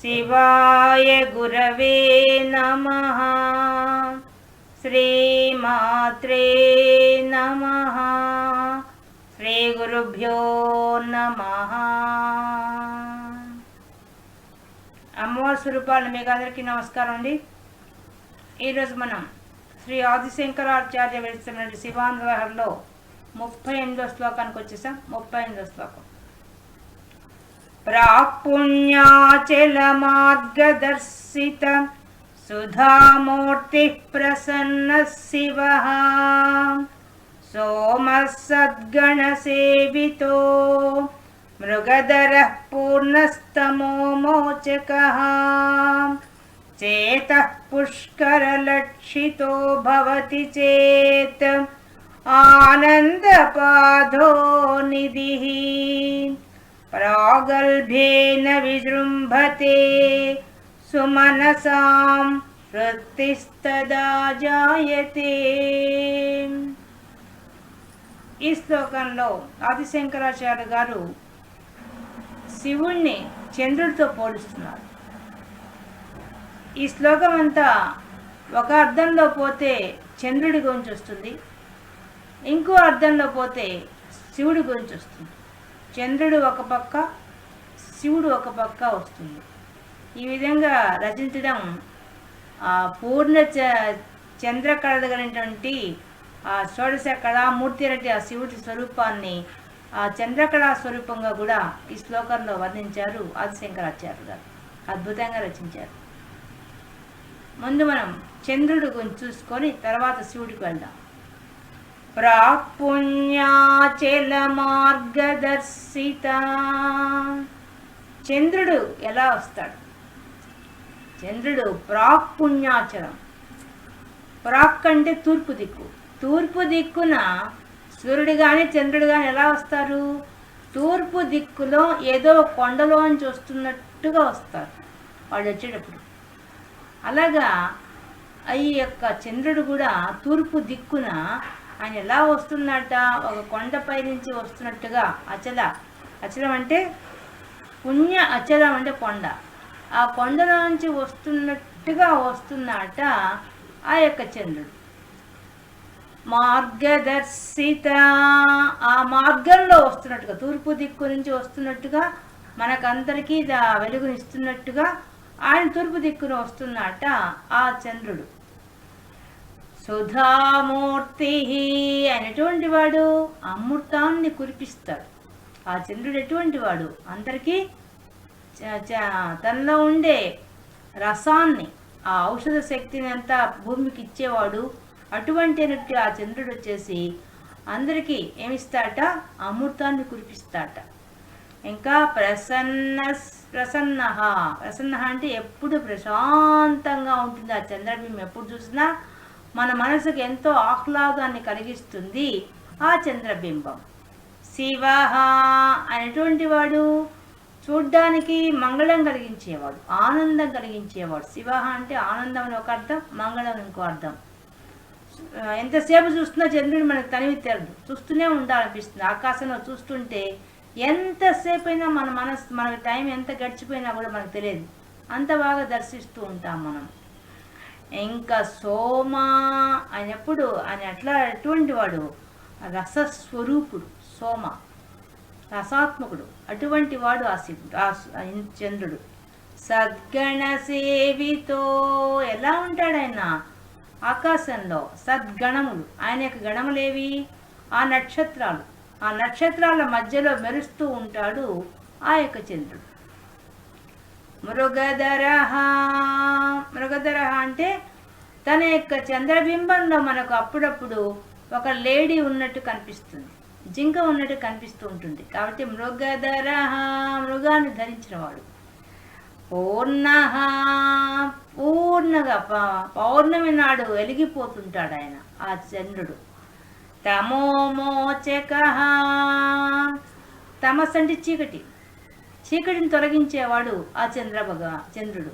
శివాయ గురవే నమ శ్రీమాత్రే నమ శ్రీ గురుభ్యో నమ అమ్మవారి స్వరూపాలు మీకు అందరికీ నమస్కారం అండి. ఈరోజు మనం శ్రీ ఆదిశంకరాచార్య విరచిస్తున్న శివానుగ్రహంలో ముప్పై ఎనిమిదో శ్లోకానికి వచ్చేసాం. ముప్పై ఎనిమిదో శ్లోకం. प्राक्पुण्याचलमार्गदर्शितसुधा सुधामूर्तिः प्रसन्नः शिवः सोमः सद्गणसेवितो मृगधरः पूर्णस्तमो मोचकः चेतः पुष्करलक्षितो भवति चेत् आनन्दपाधो निधिः ప్రాగల్భేన విజృంభతే సుమనసాం వృత్తిస్తదా జాయతే ఈ శ్లోకంలో ఆదిశంకరాచార్య గారు శివుణ్ణి చంద్రుడితో పోలుస్తున్నారు. ఈ శ్లోకం అంతా ఒక అర్థంలో పోతే చంద్రుడి గురించి వస్తుంది ఇంకో అర్థంలో పోతే శివుడి గురించి వస్తుంది. చంద్రుడు ఒక పక్క శివుడు ఒక పక్క వస్తుంది. ఈ విధంగా రచించడం ఆ పూర్ణ చ చంద్రకళ కలిగినటువంటి ఆ షోడశ కళామూర్తి అనేటి ఆ శివుడి స్వరూపాన్ని ఆ చంద్రకళా స్వరూపంగా కూడా ఈ శ్లోకంలో వర్ణించారు ఆదిశంకరాచార్య గారు. అద్భుతంగా రచించారు. ముందు మనం చంద్రుడు గురించి చూసుకొని తర్వాత శివుడికి వెళ్దాం. ప్రాపుణ్యాచల మార్గదర్శిత చంద్రుడు ఎలా వస్తాడు? చంద్రుడు ప్రాక్పుణ్యాచలం ప్రాక్ అంటే తూర్పు దిక్కు. తూర్పు దిక్కున సూర్యుడు కానీ చంద్రుడు కానీ ఎలా వస్తారు? తూర్పు దిక్కులో ఏదో కొండలోంచి వస్తున్నట్టుగా వస్తారు వాళ్ళు వచ్చేటప్పుడు. అలాగా ఈ యొక్క చంద్రుడు కూడా తూర్పు దిక్కున ఆయన ఎలా వస్తున్నట్ట ఒక కొండపై నుంచి వస్తున్నట్టుగా అచల. అచలం అంటే పుణ్య అచలం అంటే కొండ. ఆ కొండలో నుంచి వస్తున్నట్టుగా వస్తున్నట ఆ యొక్క చంద్రుడు. మార్గదర్శిత. ఆ మార్గంలో వస్తున్నట్టుగా తూర్పు దిక్కు నుంచి వస్తున్నట్టుగా మనకందరికీ వెలుగునిస్తున్నట్టుగా ఆయన తూర్పు దిక్కున వస్తున్నట ఆ చంద్రుడు. సుధామూర్తి అనేటువంటి వాడు అమృతాన్ని కురిపిస్తాడు. ఆ చంద్రుడు ఎటువంటి వాడు? అందరికీ తనలో ఉండే రసాన్ని ఆ ఔషధ శక్తిని అంతా భూమికి ఇచ్చేవాడు. అటువంటి ఆ చంద్రుడు వచ్చేసి అందరికీ ఏమిస్తాట? అమృతాన్ని కురిపిస్తాట. ఇంకా ప్రసన్న ప్రసన్న. ప్రసన్న అంటే ఎప్పుడు ప్రశాంతంగా ఉంటుంది. ఆ చంద్రబింబం ఎప్పుడు చూసినా మన మనసుకు ఎంతో ఆహ్లాదాన్ని కలిగిస్తుంది ఆ చంద్రబింబం. శివహ అనేటువంటి వాడు చూడ్డానికి మంగళం కలిగించేవాడు ఆనందం కలిగించేవాడు. శివహ అంటే ఆనందం అని ఒక అర్థం మంగళం ఇంకో అర్థం. ఎంతసేపు చూస్తున్నా చంద్రుడు మనకు తనివి తెరదు. చూస్తూనే ఉండాలనిపిస్తుంది. ఆకాశంలో చూస్తుంటే ఎంతసేపు అయినా మన మనసు మన టైం ఎంత గడిచిపోయినా కూడా మనకు తెలియదు. అంత బాగా దర్శిస్తూ ఉంటాం మనం. ఇంకా సోమ అనేప్పుడు ఆయన ఎట్లా ఎటువంటి వాడు రసస్వరూపుడు సోమ రసాత్మకుడు అటువంటి వాడు ఆ శివుడు ఆ చంద్రుడు. సద్గణ సేవితో ఎలా ఉంటాడు ఆయన? ఆకాశంలో సద్గణములు. ఆయన యొక్క గణములేవి? ఆ నక్షత్రాలు. ఆ నక్షత్రాల మధ్యలో మెరుస్తూ ఉంటాడు ఆ యొక్క చంద్రుడు. మృగధర మృగధర అంటే తన యొక్క చంద్రబింబంలో మనకు అప్పుడప్పుడు ఒక లేడీ ఉన్నట్టు కనిపిస్తుంది. జింక ఉన్నట్టు కనిపిస్తూ ఉంటుంది. కాబట్టి మృగధరహ మృగాన్ని ధరించిన వాడు పూర్ణ పూర్ణగా పౌర్ణమి నాడు వెలిగిపోతుంటాడు ఆయన ఆ చంద్రుడు. తమోమోచక. తమస్ అంటే చీకటి. చీకటిని తొలగించేవాడు ఆ చంద్రభగ చంద్రుడు.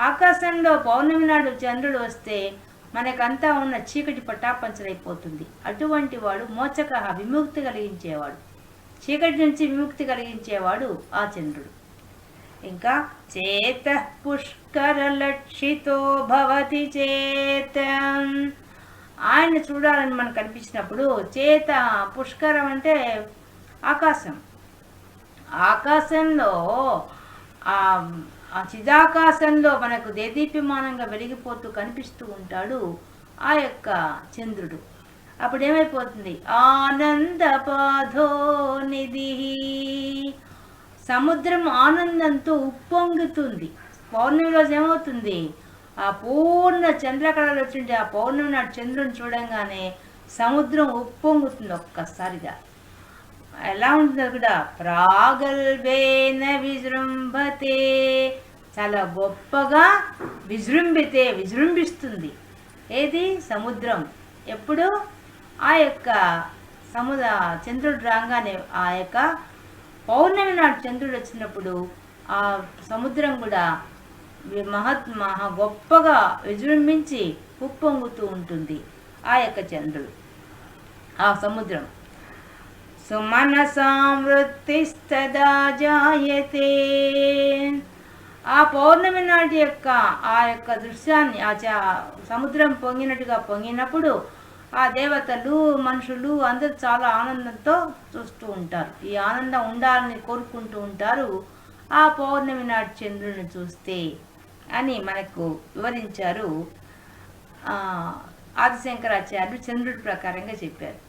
ఆకాశంలో పౌర్ణమి నాడు చంద్రుడు వస్తే మనకంతా ఉన్న చీకటి పటాపంచలైపోతుంది. అటువంటి వాడు మోచక విముక్తి కలిగించేవాడు. చీకటి నుంచి విముక్తి కలిగించేవాడు ఆ చంద్రుడు. ఇంకా చేత పుష్కరలక్షితో భవతి చేత. ఆయన చూడాలని మనకు కనిపించినప్పుడు చేత పుష్కరం అంటే ఆకాశం. ఆకాశంలో ఆ ఆ చిదాకాశంలో మనకు దేదీప్యమానంగా వెలిగిపోతూ కనిపిస్తూ ఉంటాడు ఆ యొక్క చంద్రుడు. అప్పుడు ఏమైపోతుంది ఆనందపాధో నిధి. సముద్రం ఆనందంతో ఉప్పొంగుతుంది. పౌర్ణమి రోజు ఏమవుతుంది? ఆ పూర్ణ చంద్రకళలు వచ్చింటే ఆ పౌర్ణమి నాడు చంద్రుని చూడంగానే సముద్రం ఉప్పొంగుతుంది ఒక్కసారిగా. ఎలా ఉంటుంది కూడా ప్రాగల్భేన విజృంభతే. చాలా గొప్పగా విజృంభితే విజృంభిస్తుంది. ఏది? సముద్రం. ఎప్పుడు? ఆ యొక్క సముద్ర చంద్రుడు రాగానే ఆ యొక్క పౌర్ణమి నాడు చంద్రుడు వచ్చినప్పుడు ఆ సముద్రం కూడా మహత్ మహా గొప్పగా విజృంభించి ఉప్పొంగుతూ ఉంటుంది ఆ యొక్క చంద్రుడు. ఆ సముద్రం. సుమనసామృత్తిస్తదా జాయతే. ఆ పౌర్ణమి నాటి యొక్క ఆ యొక్క దృశ్యాన్ని ఆ చ- సముద్రం పొంగినట్టుగా పొంగినప్పుడు ఆ దేవతలు మనుషులు అందరూ చాలా ఆనందంతో చూస్తూ ఉంటారు. ఈ ఆనందం ఉండాలని కోరుకుంటూ ఉంటారు. ఆ పౌర్ణమి నాటి చంద్రుని చూస్తే అని మనకు వివరించారు. ఆదిశంకరాచార్యులు చంద్రుడి ప్రకారంగా చెప్పారు.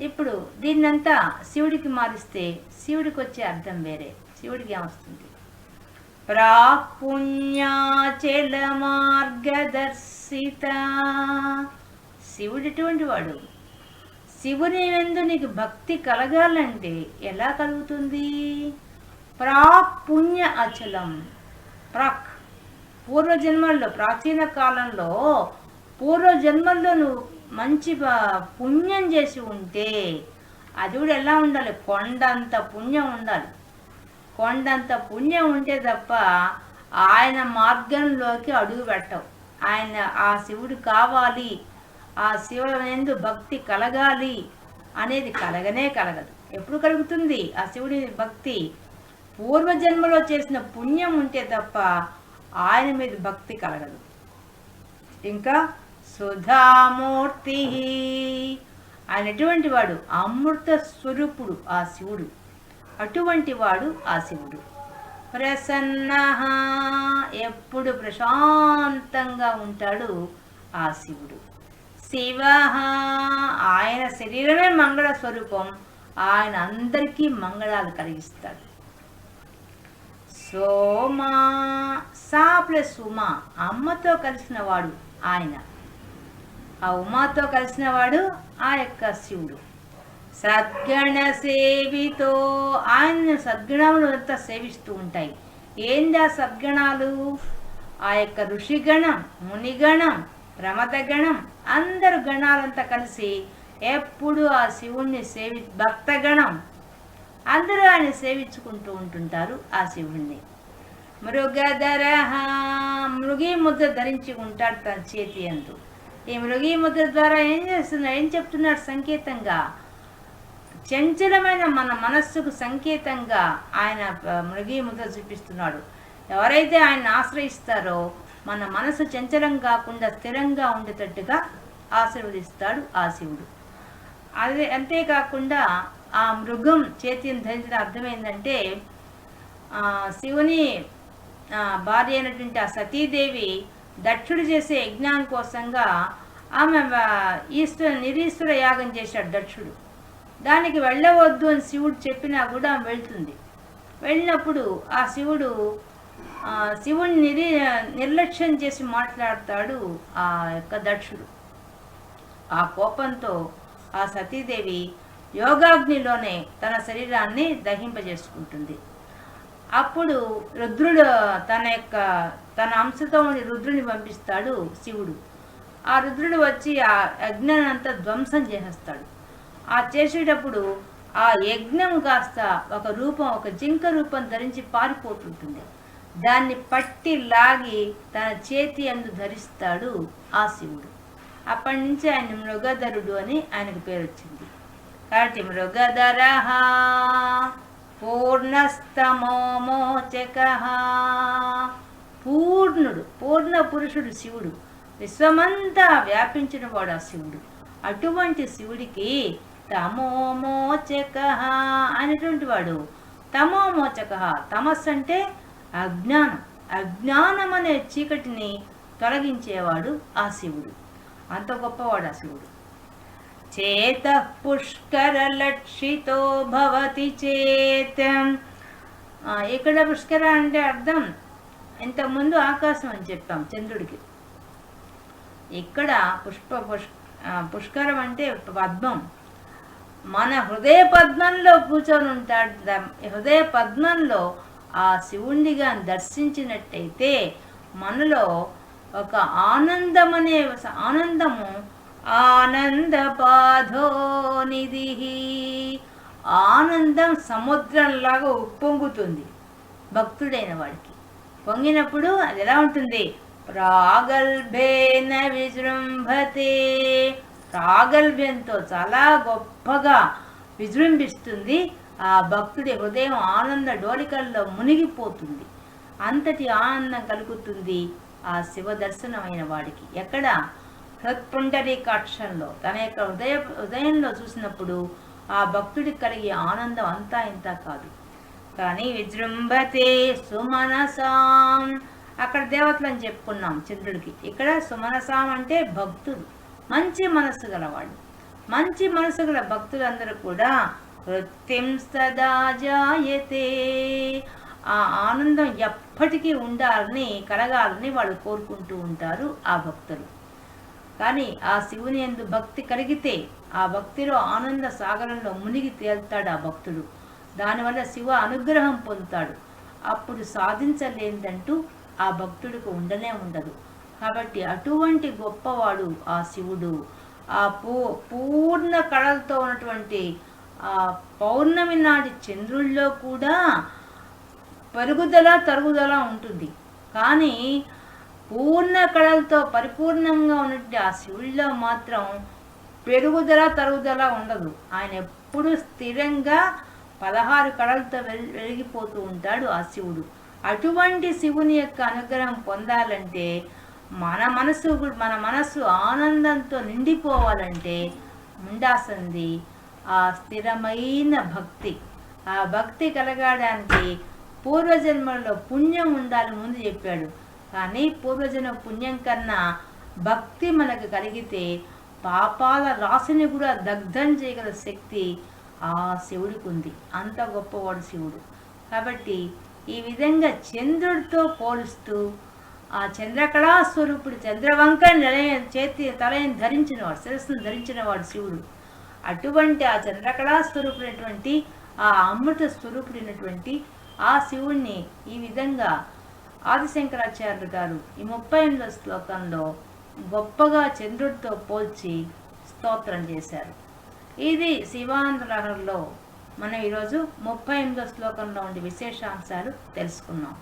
ఇప్పుడు దీన్నంతా శివుడికి మారిస్తే శివుడికి వచ్చే అర్థం వేరే. శివుడికి ఏమొస్తుంది ప్రాపుణ్యాచల మార్గదర్శిత శివుడు ఎటువంటి వాడు. శివుని ఎందు నీకు భక్తి కలగాలంటే ఎలా కలుగుతుంది? ప్రాపుణ్య అచలం. ప్రాక్. పూర్వజన్మల్లో ప్రాచీన కాలంలో పూర్వజన్మల్లో నువ్వు మంచి పుణ్యం చేసి ఉంటే అది కూడా ఎలా ఉండాలి? కొండంత పుణ్యం ఉండాలి. కొండంత పుణ్యం ఉంటే తప్ప ఆయన మార్గంలోకి అడుగు పెట్టవు. ఆయన ఆ శివుడు కావాలి. ఆ శివుడు భక్తి కలగాలి అనేది కలగనే కలగదు. ఎప్పుడు కలుగుతుంది? ఆ శివుడి భక్తి పూర్వజన్మలో చేసిన పుణ్యం ఉంటే తప్ప ఆయన మీద భక్తి కలగదు. ఇంకా సుధామూర్తి. ఆయన ఎటువంటి వాడు అమృత స్వరూపుడు ఆ శివుడు. అటువంటి వాడు ఆ శివుడు. ప్రసన్న ఎప్పుడు ప్రశాంతంగా ఉంటాడు ఆ శివుడు. శివ ఆయన శరీరమే మంగళ స్వరూపం. ఆయన అందరికీ మంగళాలు కలిగిస్తాడు. సోమా సా ప్లస్ ఉమా అమ్మతో కలిసిన వాడు ఆయన. ఆ ఉమాతో కలిసిన వాడు ఆ యొక్క శివుడు. సద్గణ సేవితో ఆయన సద్గణములు అంతా సేవిస్తూ ఉంటాయి. ఏంది ఆ సద్గణాలు? ఆ యొక్క ఋషిగణం మునిగణం ప్రమదగణం అందరు గణాలంతా కలిసి ఎప్పుడు ఆ శివుణ్ణి సేవి భక్తగణం అందరూ ఆయన సేవించుకుంటూ ఉంటుంటారు ఆ శివుణ్ణి. మృగధర మృగి ముద్ర ధరించి ఉంటాడు తన చేతి అందు. ఈ మృగి ముద్ర ద్వారా ఏం చేస్తున్నాడు ఏం చెప్తున్నాడు సంకేతంగా? చంచలమైన మన మనస్సుకు సంకేతంగా ఆయన మృగి ముద్ర చూపిస్తున్నాడు. ఎవరైతే ఆయన ఆశ్రయిస్తారో మన మనసు చంచలం కాకుండా స్థిరంగా ఉండేటట్టుగా ఆశీర్వదిస్తాడు ఆ శివుడు. అదే అంతేకాకుండా ఆ మృగం చేతిని ధరించిన అర్థమైందంటే శివుని భార్య అయినటువంటి ఆ సతీదేవి దక్షుడు చేసే యజ్ఞానం కోసంగా ఆమె ఈశ్వర నిరీశ్వర యాగం చేశాడు దక్షుడు. దానికి వెళ్ళవద్దు అని శివుడు చెప్పినా కూడా ఆమె వెళ్తుంది. వెళ్ళినప్పుడు ఆ శివుడు శివుడిని శివుని నిరి నిర్లక్ష్యం చేసి మాట్లాడతాడు ఆ యొక్క దక్షుడు. ఆ కోపంతో ఆ సతీదేవి యోగాగ్నిలోనే తన శరీరాన్ని దహింపజేసుకుంటుంది. అప్పుడు రుద్రుడు తన యొక్క తన అంశతో ఉండి రుద్రుని పంపిస్తాడు శివుడు. ఆ రుద్రుడు వచ్చి ఆ యజ్ఞానంతా ధ్వంసం చేసేస్తాడు. ఆ చేసేటప్పుడు ఆ యజ్ఞం కాస్త ఒక రూపం ఒక జింక రూపం ధరించి పారిపోతుంటుంది. దాన్ని పట్టి లాగి తన చేతి అందు ధరిస్తాడు ఆ శివుడు. అప్పటి నుంచి ఆయన మృగధరుడు అని ఆయనకు పేరు వచ్చింది. కాబట్టి మృగధర పూర్ణస్తమోమోచక పూర్ణుడు పూర్ణ పురుషుడు శివుడు. విశ్వమంతా వ్యాపించిన వాడు ఆ శివుడు. అటువంటి శివుడికి తమోమోచక అనేటువంటి వాడు. తమోమోచక తమస్సు అంటే అజ్ఞానం. అజ్ఞానం అనే చీకటిని తొలగించేవాడు ఆ శివుడు. అంత గొప్పవాడు ఆ శివుడు. చేత పుష్కరలక్షితో భవతి చేత. ఇక్కడ పుష్కర అంటే అర్థం? ఇంతకుముందు ఆకాశం అని చెప్పాం చంద్రుడికి. ఇక్కడ పుష్ప పుష్ పుష్కరం అంటే పద్మం. మన హృదయ పద్మంలో కూర్చొని ఉంటాడు హృదయ పద్మంలో ఆ శివుణ్ణిగా దర్శించినట్టయితే మనలో ఒక ఆనందం అనే ఆనందము ఆనంద పాధోనిధి. ఆనందం సముద్రంలాగా ఉప్పొంగుతుంది భక్తుడైన వాడికి. పొంగినప్పుడు అది ఎలా ఉంటుంది? ప్రాగల్భేన విజృంభతే. రాగల్భ్యంతో చాలా గొప్పగా విజృంభిస్తుంది. ఆ భక్తుడి హృదయం ఆనంద డోలికల్లో మునిగిపోతుంది. అంతటి ఆనందం కలుగుతుంది ఆ శివ దర్శనమైన వాడికి. ఎక్కడ? హృత్పుండరీకాక్షంలో తన యొక్క హృదయ హృదయంలో చూసినప్పుడు ఆ భక్తుడికి కలిగే ఆనందం అంతా ఇంత కాదు. కానీ విజృంభతే సుమనసాం. అక్కడ దేవతలని చెప్పుకున్నాం చంద్రుడికి. ఇక్కడ సుమనసాం అంటే భక్తులు. మంచి మనస్సు గలవాడు మంచి మనసు గల భక్తులందరూ కూడా వృత్తిం సదా జాయతే. ఆ ఆనందం ఎప్పటికీ ఉండాలని కలగాలని వాళ్ళు కోరుకుంటూ ఉంటారు ఆ భక్తులు. కానీ ఆ శివుని ఎందు భక్తి కలిగితే ఆ భక్తిలో ఆనంద సాగరంలో మునిగి తేల్తాడు ఆ భక్తుడు. దానివల్ల శివ అనుగ్రహం పొందుతాడు. అప్పుడు సాధించలేనిదంటూ ఆ భక్తుడికి ఉండనే ఉండదు. కాబట్టి అటువంటి గొప్పవాడు ఆ శివుడు ఆ పూ పూర్ణ కళలతో ఉన్నటువంటి ఆ పౌర్ణమి నాటి చంద్రుల్లో కూడా పెరుగుదల తరుగుదల ఉంటుంది. కానీ పూర్ణ కళలతో పరిపూర్ణంగా ఉన్నట్టు ఆ శివుల్లో మాత్రం పెరుగుదల తరుగుదల ఉండదు. ఆయన ఎప్పుడు స్థిరంగా పదహారు కళలతో వెల్- వెలిగిపోతూ ఉంటాడు ఆ శివుడు. అటువంటి శివుని యొక్క అనుగ్రహం పొందాలంటే మన మనసు మన మనస్సు ఆనందంతో నిండిపోవాలంటే ఉండాల్సింది ఆ స్థిరమైన భక్తి. ఆ భక్తి కలగడానికి పూర్వజన్మలో పుణ్యం ఉండాలని ముందు చెప్పాడు. కానీ పూర్వజన్మ పుణ్యం కన్నా భక్తి మనకు కలిగితే పాపాల రాశిని కూడా దగ్ధం చేయగల శక్తి ఆ శివుడికి ఉంది అంత గొప్పవాడు శివుడు. కాబట్టి ఈ విధంగా చంద్రుడితో పోలుస్తూ ఆ చంద్రకళా స్వరూపుడు చంద్రవంక నిలయ చేతి తలయం ధరించినవాడు శిరస్సును ధరించినవాడు శివుడు. అటువంటి ఆ చంద్రకళా స్వరూపుడైనటువంటి ఆ అమృత స్వరూపుడైనటువంటి ఆ శివుణ్ణి ఈ విధంగా ఆదిశంకరాచార్యులు గారు ఈ ముప్పై ఎనిమిదో శ్లోకంలో గొప్పగా చంద్రుడితో పోల్చి స్తోత్రం చేశారు. ఇది శివాంధ్రలో మనం ఈరోజు ముప్పై ఎనిమిదో శ్లోకంలో ఉండే విశేషాంశాలు తెలుసుకున్నాం.